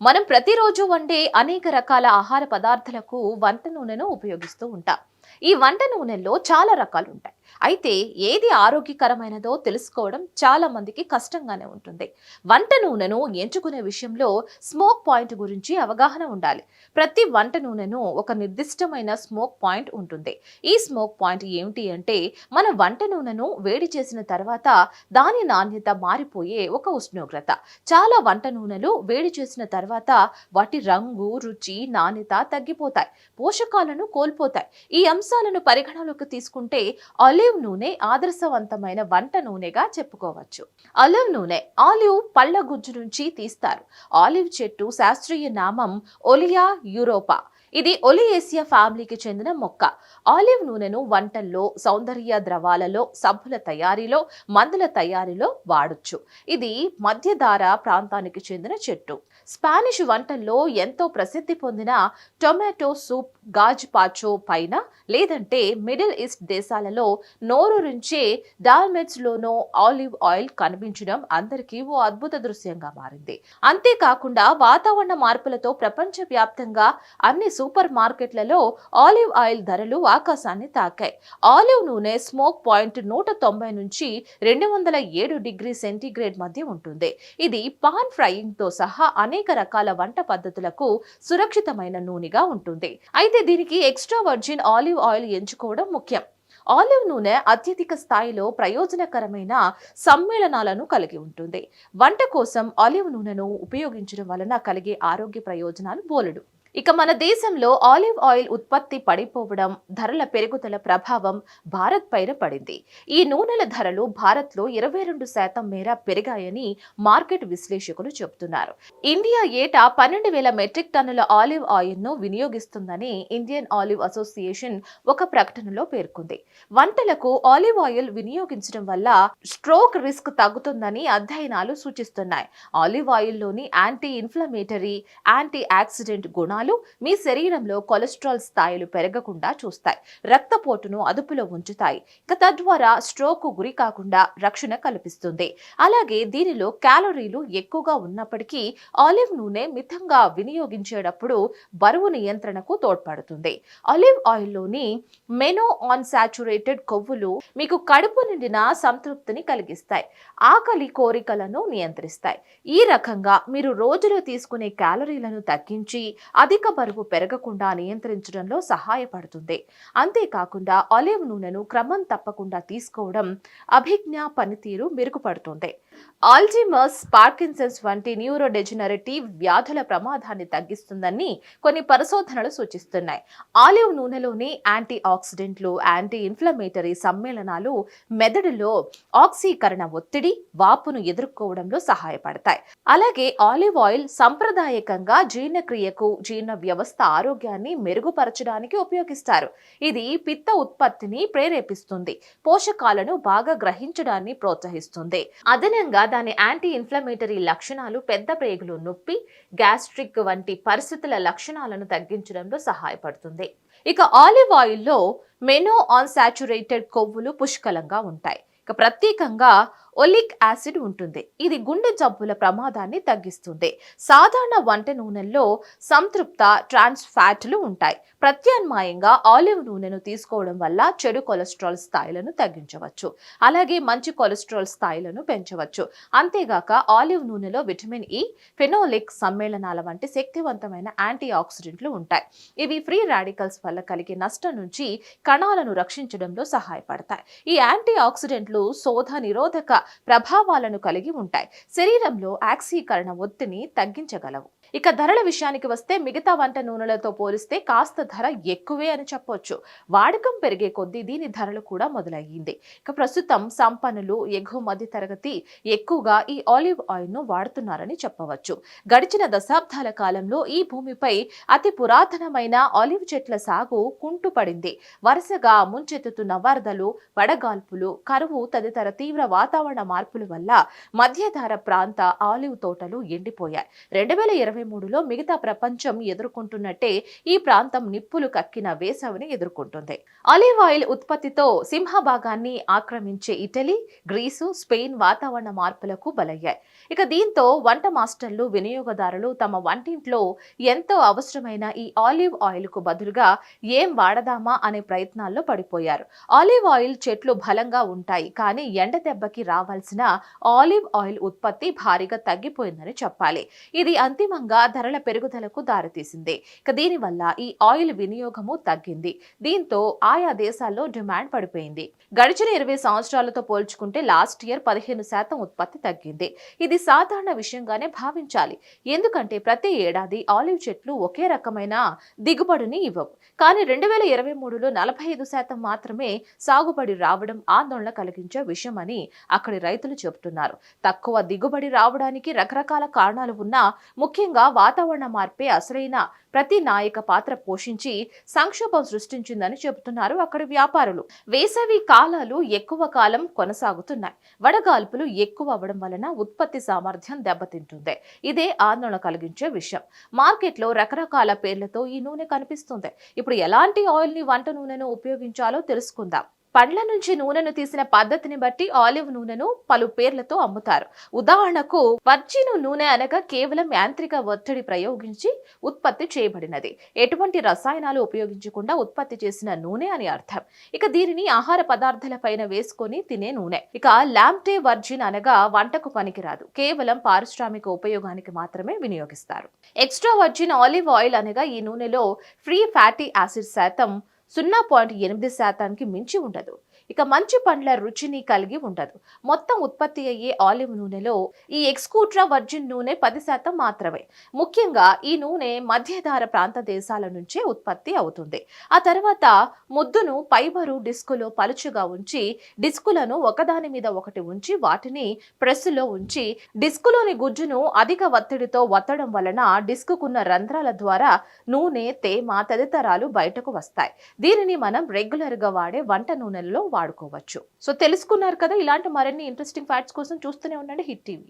మనం ప్రతిరోజు వండే అనేక రకాల ఆహార పదార్థాలకు వంట నూనెను ఉపయోగిస్తూ ఉంటాం. ఈ వంట నూనెల్లో చాలా రకాలు ఉంటాయి అయితే ఏది ఆరోగ్యకరమైనదో తెలుసుకోవడం చాలా మందికి కష్టంగానే ఉంటుంది. వంట నూనెను ఎంచుకునే విషయంలో స్మోక్ పాయింట్ గురించి అవగాహన ఉండాలి. ప్రతి వంట నూనెను ఒక నిర్దిష్టమైన స్మోక్ పాయింట్ ఉంటుంది. ఈ స్మోక్ పాయింట్ ఏమిటి అంటే మన వంట నూనెను వేడి చేసిన తర్వాత దాని నాణ్యత మారిపోయే ఒక ఉష్ణోగ్రత. చాలా వంట నూనెలు వేడి చేసిన తర్వాత వాటి రంగు రుచి నాణ్యత తగ్గిపోతాయి. పోషకాలను కోల్పోతాయి. ఈ అంశాలను పరిగణలోకి తీసుకుంటే ఆలివ్ ఆలివ్ నూనె ఆదర్శవంతమైన వంట నూనెగా చెప్పుకోవచ్చు. ఆలివ్ నూనె ఆలివ్ పళ్ళ గుజ్జు నుంచి తీస్తారు. ఆలివ్ చెట్టు శాస్త్రీయ నామం ఒలియా యూరోపా. ఇది ఒలియేసియా ఫ్యామిలీకి చెందిన మొక్క. ఆలివ్ నూనెను వంటల్లో సౌందర్య ద్రవాలలో సబ్బుల తయారీలో మందుల తయారీలో వాడొచ్చు. ఇది మధ్యధార ప్రాంతానికి చెందిన చెట్టు. స్పానిష్ వంటల్లో ఎంతో ప్రసిద్ధి పొందిన టొమాటో సూప్ గాజ్పాచో పైన లేదంటే మిడిల్ ఈస్ట్ దేశాలలో నోరూరించే డాల్మెట్స్లోనో ఆలివ్ ఆయిల్ కనిపించడం అందరికీ ఓ అద్భుత దృశ్యంగా మారింది. అంతేకాకుండా వాతావరణ మార్పులతో ప్రపంచవ్యాప్తంగా అన్ని సూపర్ మార్కెట్లలో ఆలివ్ ఆయిల్ ధరలు ఆకాశాన్ని తాకాయి. ఆలివ్ నూనె స్మోక్ పాయింట్ నూట తొంభై నుంచి రెండు వందల ఏడు డిగ్రీ సెంటీగ్రేడ్ మధ్య ఉంటుంది. ఇది పాన్ ఫ్రైయింగ్తో సహా అనేక రకాల వంట పద్ధతులకు సురక్షితమైన నూనెగా ఉంటుంది. అయితే దీనికి ఎక్స్ట్రా వర్జిన్ ఆలివ్ ఆయిల్ ఎంచుకోవడం ముఖ్యం. ఆలివ్ నూనె అత్యధిక స్థాయిలో ప్రయోజనకరమైన సమ్మేళనాలను కలిగి ఉంటుంది. వంట కోసం ఆలివ్ నూనెను ఉపయోగించడం వలన కలిగే ఆరోగ్య ప్రయోజనాలు బోలెడు. ఇక మన దేశంలో ఆలివ్ ఆయిల్ ఉత్పత్తి పడిపోవడం ధరల పెరుగుదల ప్రభావం భారత్ పైన పడింది. ఈ నూనెల ధరలు భారత్లో ఇరవై రెండు శాతం మేర పెరిగాయని మార్కెట్ విశ్లేషకులు చెబుతున్నారు. ఇండియా ఏటా పన్నెండు వేల మెట్రిక్ టన్నుల ఆలివ్ ఆయిల్ను వినియోగిస్తుందని ఇండియన్ ఆలివ్ అసోసియేషన్ ఒక ప్రకటనలో పేర్కొంది. వంటలకు ఆలివ్ ఆయిల్ వినియోగించడం వల్ల స్ట్రోక్ రిస్క్ తగ్గుతుందని అధ్యయనాలు సూచిస్తున్నాయి. ఆలివ్ ఆయిల్లోని యాంటీ ఇన్ఫ్లమేటరీ యాంటీ ఆక్సిడెంట్ గుణాలు మీ శరీరంలో కొలెస్ట్రాల్ స్థాయిలు పెరగకుండా చూస్తాయి. రక్తపోటును అదుపులో ఉంచుతాయి. ఇక తద్వారా స్ట్రోక్ గురి కాకుండా రక్షణ కల్పిస్తుంది. అలాగే దీనిలో క్యాలరీలు ఎక్కువగా ఉన్నప్పటికీ ఆలివ్ నూనె మితంగా వినియోగించేటప్పుడు బరువు నియంత్రణకు తోడ్పడుతుంది. ఆలివ్ ఆయిల్లోని మెనో ఆన్ సాచురేటెడ్ కొవ్వులు మీకు కడుపు నిండిన సంతృప్తిని కలిగిస్తాయి. ఆకలి కోరికలను నియంత్రిస్తాయి. ఈ రకంగా మీరు రోజులో తీసుకునే క్యాలరీలను తగ్గించి అధిక బరువు పెరగకుండా నియంత్రించడంలో సహాయపడుతుంది. అంతేకాకుండా ఆలివ్ నూనెను క్రమం తప్పకుండా తీసుకోవడం అభిజ్ఞా పనితీరు మెరుగుపడుతుంది. ఆల్జిమర్స్ పార్కిన్సన్స్ వంటి న్యూరోడెజినరేటివ్ వ్యాధుల ప్రమాదాన్ని తగ్గిస్తుందని కొన్ని పరిశోధనలు సూచిస్తున్నాయి. ఆలివ్ నూనెలోని యాంటీ ఆక్సిడెంట్లు యాంటీ ఇన్ఫ్లమేటరీ సమ్మేళనాలు మెదడులో ఆక్సీకరణ ఒత్తిడి వాపును ఎదుర్కోవడంలో సహాయపడతాయి. అలాగే ఆలివ్ ఆయిల్ సంప్రదాయకంగా జీర్ణక్రియకు జీర్ణ వ్యవస్థ ఆరోగ్యాన్ని మెరుగుపరచడానికి ఉపయోగిస్తారు. ఇది పిత్త ఉత్పత్తిని ప్రేరేపిస్తుంది పోషకాలను బాగా గ్రహించడాన్ని ప్రోత్సహిస్తుంది. అదనంగా దాని యాంటీ ఇన్ఫ్లమేటరీ లక్షణాలు పెద్ద ప్రేగులు నొప్పి గ్యాస్ట్రిక్ వంటి పరిస్థితుల లక్షణాలను తగ్గించడంలో సహాయపడుతుంది. ఇక ఆలివ్ ఆయిల్లో మెనో ఆన్సాచురేటెడ్ కొవ్వులు పుష్కలంగా ఉంటాయి. ఇక ప్రత్యేకంగా ఒలిక్ యాసిడ్ ఉంటుంది. ఇది గుండె జబ్బుల ప్రమాదాన్ని తగ్గిస్తుంది. సాధారణ వంట నూనెల్లో సంతృప్త ట్రాన్స్ ఫ్యాట్లు ఉంటాయి. ప్రత్యామ్నాయంగా ఆలివ్ నూనెను తీసుకోవడం వల్ల చెడు కొలెస్ట్రాల్ స్థాయిలను తగ్గించవచ్చు. అలాగే మంచి కొలెస్ట్రాల్ స్థాయిలను పెంచవచ్చు. అంతేగాక ఆలివ్ నూనెలో విటమిన్ ఇ ఫెనోలిక్ సమ్మేళనాల వంటి శక్తివంతమైన యాంటీ ఆక్సిడెంట్లు ఉంటాయి. ఇవి ఫ్రీ రాడికల్స్ వల్ల కలిగే నష్టం నుంచి కణాలను రక్షించడంలో సహాయపడతాయి. ఈ యాంటీ ఆక్సిడెంట్లు శోధ నిరోధక ప్రభావాలను కలిగి ఉంటాయి. శరీరంలో ఆక్సీకరణ ఒత్తిడిని తగ్గించగలవు. ఇక ధరల విషయానికి వస్తే మిగతా వంట నూనెలతో పోలిస్తే కాస్త ధర ఎక్కువే అని చెప్పొచ్చు. వాడకం పెరిగే కొద్దీ దీని ధరలు కూడా మొదలయ్యింది. ఇక ప్రస్తుతం సంపన్నులు ఎగువ మధ్య తరగతి ఎక్కువగా ఈ ఆలివ్ ఆయిల్ను వాడుతున్నారని చెప్పవచ్చు. గడిచిన దశాబ్దాల కాలంలో ఈ భూమిపై అతి పురాతనమైన ఆలివ్ చెట్ల సాగు కుంటుపడింది. వరుసగా ముంచెత్తుతున్న వరదలు వడగాల్పులు కరువు తదితర తీవ్ర వాతావరణ వాతావరణ మార్పుల వల్ల మధ్యధార ప్రాంత ఆలివ్ తోటలు ఎండిపోయాయి. రెండు వేల ఇరవై మూడులో మిగతా ప్రపంచం ఎదుర్కొంటున్నట్టే ఈ ప్రాంతం నిప్పులు కక్కిన వేసవిని ఎదుర్కొంటుంది. ఆలివ్ ఆయిల్ ఉత్పత్తితో సింహభాగాన్ని ఆక్రమించే ఇటలీ గ్రీసు స్పెయిన్ వాతావరణ మార్పులకు బలయ్యాయి. ఇక దీంతో వంట మాస్టర్లు వినియోగదారులు తమ వంటింట్లో ఎంతో అవసరమైన ఈ ఆలివ్ ఆయిల్కు బదులుగా ఏం వాడదామా అనే ప్రయత్నాల్లో పడిపోయారు. ఆలివ్ ఆయిల్ చెట్లు బలంగా ఉంటాయి కానీ ఎండ దెబ్బకి రావాల్సిన ఆలివ్ ఆయిల్ ఉత్పత్తి భారీగా తగ్గిపోయిందని చెప్పాలి. ఇది అంతిమంగా ధరల పెరుగుదలకు దారితీసింది. ఇక దీనివల్ల ఈ ఆయిల్ వినియోగము తగ్గింది. దీంతో ఆయా దేశాల్లో డిమాండ్ పడిపోయింది. గడిచిన ఇరవై సంవత్సరాలతో పోల్చుకుంటే లాస్ట్ ఇయర్ పదిహేను శాతం ఉత్పత్తి తగ్గింది. ఇది సాధారణ విషయంగానే భావించాలి. ఎందుకంటే ప్రతి ఏడాది ఆలివ్ చెట్లు ఒకే రకమైన దిగుబడిని ఇవ్వవు. కానీ రెండు వేల ఇరవై మూడులో నలభై ఐదు శాతం మాత్రమే సాగుబడి రావడం ఆందోళన కలిగించే విషయమని అక్కడ అక్కడి రైతులు చెబుతున్నారు. తక్కువ దిగుబడి రావడానికి రకరకాల కారణాలు ఉన్నా ముఖ్యంగా వాతావరణ మార్పే అసలైన ప్రతి నాయక పాత్ర పోషించి సంక్షోభం సృష్టించిందని చెబుతున్నారు అక్కడి వ్యాపారులు. వేసవి కాలాలు ఎక్కువ కాలం కొనసాగుతున్నాయి. వడగాల్పులు ఎక్కువ అవ్వడం వలన ఉత్పత్తి సామర్థ్యం దెబ్బతింటుంది. ఇదే ఆందోళన కలిగించే విషయం. మార్కెట్లో రకరకాల పేర్లతో ఈ నూనె కనిపిస్తుంది. ఇప్పుడు ఎలాంటి ఆయిల్ని వంట నూనెను ఉపయోగించాలో తెలుసుకుందాం. పండ్ల నుంచి నూనెను తీసిన పద్ధతిని బట్టి ఆలివ్ నూనెను పలు పేర్లతో అమ్ముతారు. ఉదాహరణకు వర్జిను నూనె అనగా కేవలం యాంత్రిక ఒత్తిడి ప్రయోగించి ఉత్పత్తి చేయబడినది. ఎటువంటి రసాయనాలు ఉపయోగించకుండా ఉత్పత్తి చేసిన నూనె అని అర్థం. ఇక దీనిని ఆహార పదార్థాల పైన వేసుకొని తినే నూనె. ఇక లాంప్టే వర్జిన్ అనగా వంటకు పనికిరాదు. కేవలం పారిశ్రామిక ఉపయోగానికి మాత్రమే వినియోగిస్తారు. ఎక్స్ట్రా వర్జిన్ ఆలివ్ ఆయిల్ అనగా ఈ నూనెలో ఫ్రీ ఫ్యాటీ యాసిడ్ శాతం సున్నా పాయింట్ ఎనిమిది శాతానికి మించి ఉండదు. ఇక మంచి పండ్ల రుచిని కలిగి ఉండదు. మొత్తం ఉత్పత్తి అయ్యే ఆలివ్ నూనెలో ఈ ఎక్స్కూట్రా వర్జిన్ నూనె పది శాతం మాత్రమే. ముఖ్యంగా ఈ నూనె మధ్యధార ప్రాంత దేశాల నుంచే ఉత్పత్తి అవుతుంది. ఆ తర్వాత ముద్దును పైబరు డిస్కులో పలుచుగా ఉంచి డిస్కులను ఒకదాని మీద ఒకటి ఉంచి వాటిని ప్రెస్సులో ఉంచి డిస్కులోని గుజ్జును అధిక ఒత్తిడితో వత్తడం వలన డిస్కుకున్న రంధ్రాల ద్వారా నూనె తేమ తదితరాలు బయటకు వస్తాయి. దీనిని మనం రెగ్యులర్గా వాడే వంట నూనెలలో వాడుకోవచ్చు. సో తెలుసుకున్నారు కదా ఇలాంటి మరిన్ని ఇంట్రెస్టింగ్ ఫ్యాక్ట్స్ కోసం చూస్తూనే ఉండండి హిట్ టీవీ